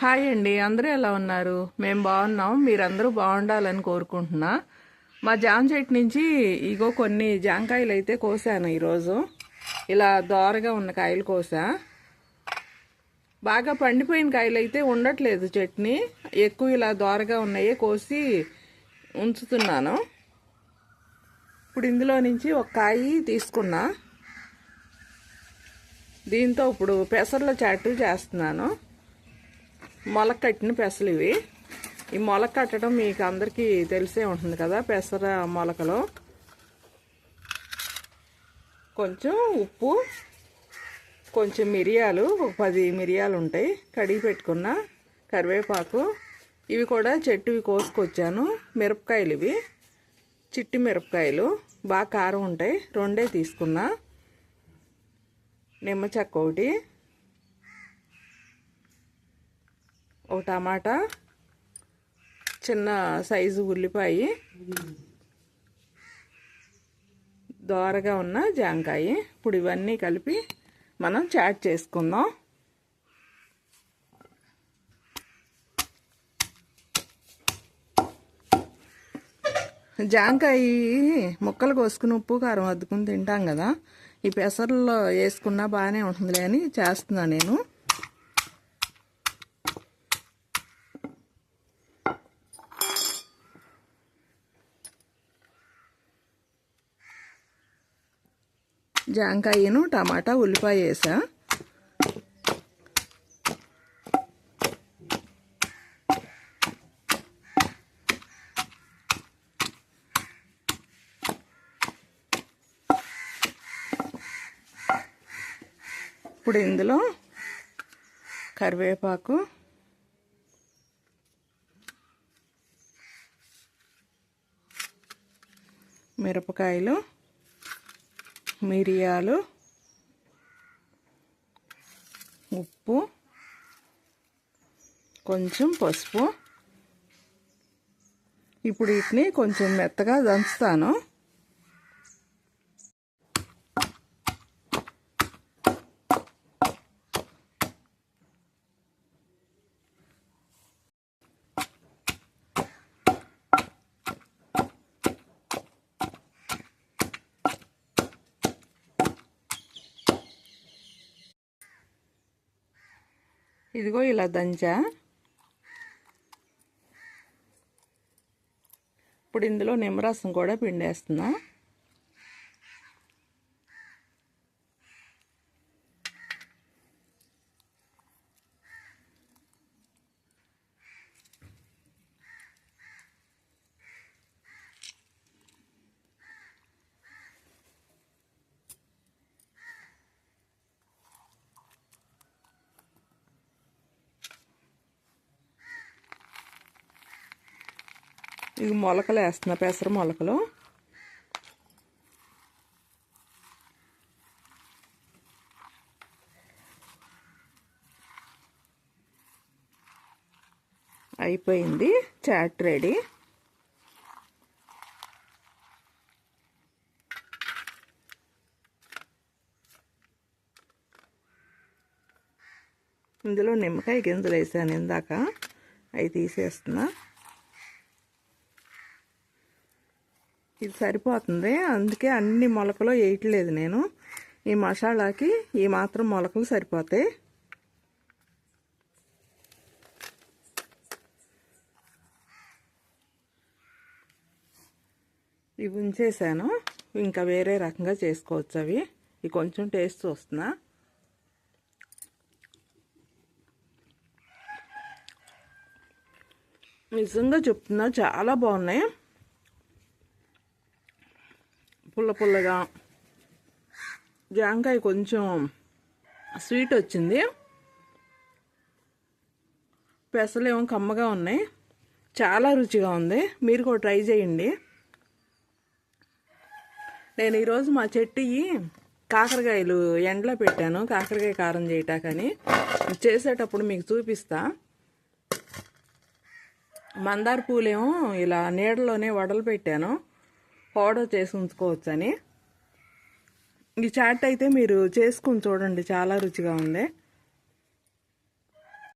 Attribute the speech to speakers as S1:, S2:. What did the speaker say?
S1: Hi అండి. అందరూ ఎలా ఉన్నారు? మేము బాగున్నాం. మీరందరూ బాగుండాలని కోరుకుంటున్నా. మా జామ చెట్టు నుంచి ఇగో కొన్ని జాంకాయలు అయితే కోసాను ఈరోజు. ఇలా దోరగా ఉన్న కాయలు కోసా. బాగా పండిపోయిన కాయలు అయితే ఉండట్లేదు చట్నీ. ఎక్కువ ఇలా దోరగా ఉన్నాయే కోసి ఉంచుతున్నాను. ఇప్పుడు ఇందులో నుంచి ఒక కాయి తీసుకున్నా. దీంతో ఇప్పుడు పెసర్ల చాటు చేస్తున్నాను. మొలక కట్టిన పెసలు ఇవి. ఈ మొలక కట్టడం మీకు అందరికీ తెలిసే ఉంటుంది కదా పెసర మొలకలు. కొంచెం ఉప్పు కొంచెం మిరియాలు ఒక పది మిరియాలు ఉంటాయి. కడిగి పెట్టుకున్న కరివేపాకు. ఇవి కూడా చెట్టువి కోసుకొచ్చాను. మిరపకాయలు ఇవి. చిట్టి మిరపకాయలు. బాగా కారం ఉంటాయి. రెండే తీసుకున్నా. నిమ్మ చెక్క ఒకటి. ఒక టమాటా చిన్న సైజు ఉల్లిపాయ దోరగా ఉన్న జాంకాయ. ఇప్పుడు ఇవన్నీ కలిపి మనం చాట్ చేసుకుందాం. జాంకాయ ముక్కలు కోసుకుని ఉప్పు కారం అద్దుకుని తింటాం కదా. ఈ పెసర్లో వేసుకున్నా బాగానే ఉంటుందిలే అని చేస్తున్నా నేను. జాంకాయను టమాటా ఉల్లిపాయ వేసా. ఇప్పుడు ఇందులో కరివేపాకు మిరపకాయలు మిరియాలు ఉప్పు కొంచెం పసుపు. ఇప్పుడు వీటిని కొంచెం మెత్తగా దంచుతాను. ఇదిగో ఇలా దంచా ఇప్పుడు ఇందులో నిమ్మరసం కూడా పిండేస్తున్నా. ఇవి మొలకలు వేస్తున్నా పెసర మొలకలు. అయిపోయింది చాట్ రెడీ. ఇందులో నిమ్మకాయ గింజలు వేసాను ఇందాక. అవి తీసేస్తున్నా. ఇది సరిపోతుంది. అందుకే అన్ని మొలకలు వేయట్లేదు నేను. ఈ మసాలాకి ఈ మాత్రం మొలకలు సరిపోతాయి. ఇవి ఉంచేసాను. ఇంకా వేరే రకంగా చేసుకోవచ్చు అవి. ఇవి కొంచెం టేస్ట్ చూస్తున్నా. నిజంగా చెప్తున్నా చాలా బాగున్నాయి. పుల్ల పుల్లగా జాంకాయ కొంచెం స్వీట్ వచ్చింది. పెసలేమో కమ్మగా ఉన్నాయి. చాలా రుచిగా ఉంది. మీరు కూడా ట్రై చేయండి. నేను ఈరోజు మా చెట్టు కాకరకాయలు ఎండలో పెట్టాను. కాకరకాయ కారం చేయటాకని చేసేటప్పుడు మీకు చూపిస్తా. మందార పూలేమో ఇలా నీడలోనే వడలు పెట్టాను. పౌడర్ చేసి ఉంచుకోవచ్చని. ఈ చాట్ అయితే మీరు చేసుకుని చూడండి చాలా రుచిగా ఉంది.